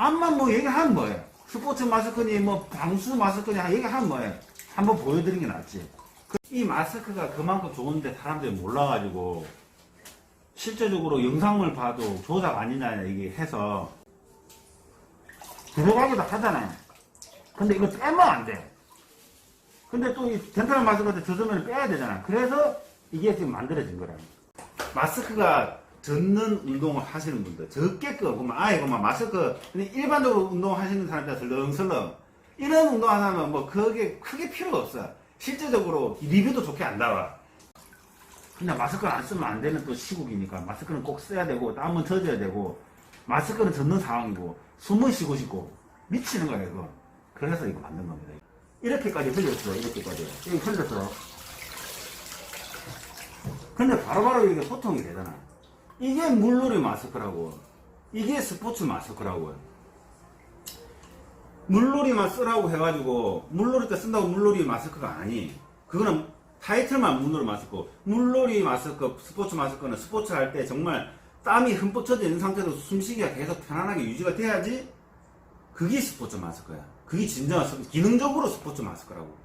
암만 뭐 얘기하면 뭐해. 스포츠 마스크니 뭐 방수 마스크니 얘기하면 뭐해. 한번 보여드리는 게 낫지. 그- 이 마스크가 그만큼 좋은데 사람들이 몰라가지고 실제적으로 영상을 봐도 조작 아니냐 이게 해서 들어가기도 하잖아요. 근데 이거 빼면 안 돼. 근데 또 이 덴탈 마스크한테 젖으면 빼야 되잖아. 그래서 이게 지금 만들어진 거라고. 마스크가 젖는 운동을 하시는 분들, 적게 거, 그러면 아예 그만 마스크, 일반적으로 운동하시는 사람들 설렁설렁. 이런 운동 하면 뭐 그게 크게 필요가 없어. 실제적으로 리뷰도 좋게 안 나와. 그냥 마스크를 안 쓰면 안 되는 또 시국이니까 마스크는 꼭 써야 되고 땀은 젖어야 되고 마스크는 젖는 상황이고 숨은 쉬고 싶고 미치는 거야 이거 그래서 이거 만든 겁니다 이렇게까지 흘렸어 이렇게까지 여기 흘렸어 근데 바로 바로 이게 소통이 되잖아 이게 물놀이 마스크라고. 이게 스포츠 마스크라고요 물놀이만 쓰라고 해가지고 물놀이 때 쓴다고 물놀이 마스크가 아니. 그거는 타이틀만 물놀이 마스크. 물놀이 마스크 스포츠 마스크는 스포츠 할 때 정말 땀이 흠뻑 젖어 있는 상태로 숨쉬기가 계속 편안하게 유지가 돼야지 그게 스포츠 마스크야. 그게 진정한 스- 기능적으로 스포츠 마스크라고